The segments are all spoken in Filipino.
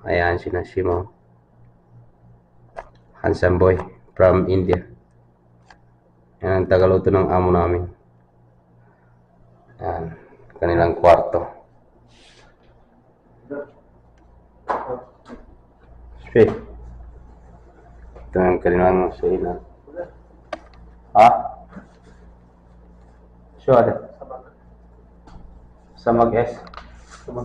Ayan, sinasi mo. Handsome boy from India. Yan ang tagaluto ng amo namin. Yan, kanilang kwarto. Sweet. Ito ang kanilang sila. Ha? Sure. Sa mag-S. Sama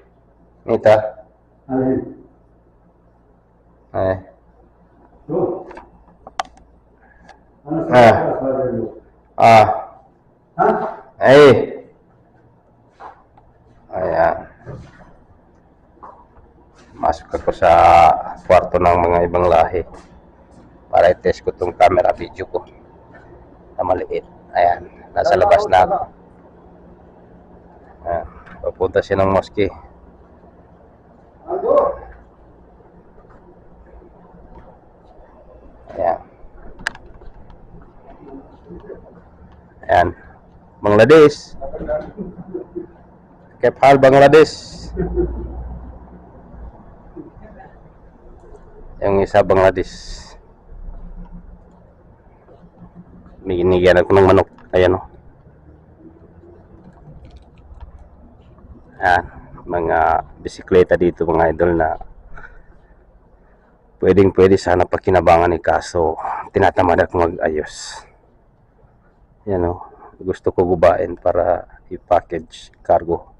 de judge. Eh. Mita. Eh. Ah. Ay. Ayan. Masok ako sa kwarto ng mga ibang lahi para i-test ko tong camera video ko na maliit. Ayan. Nasa labas na ako. Ayan. Papunta siya ng mosque. Ayan. Ayan. Bangladesh. Kep hal Bangladesh. Yung isa Bangladesh. Binigyan ako ng manok. Ayan o. Ayan. Mga bisikleta dito mga idol na pwedeng pwede sana pakinabangan ni kaso tinatamad ako mag-ayos. Yan o. Gusto ko gubain para i-package cargo.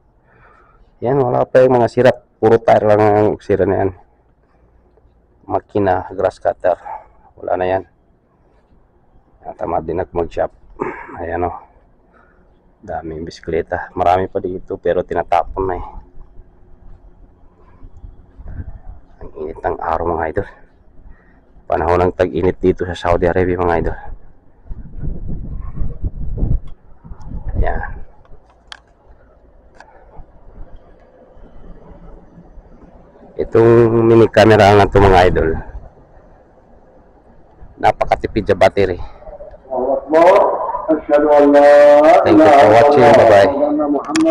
Yan, wala pa yung mga sira. Puro tire lang ang sira na yan. Makina, grass cutter. Wala na yan. Tamad din ako mag-shop. Ayan o. Daming bisikleta. Marami pa dito pero tinatapon na eh. Ang init ng araw mga idol. Panahon ng tag-init dito sa Saudi Arabia mga idol. Ayan itong mini camera nga itong mga idol. Napakatipid sa battery. Thank you for watching. Bye bye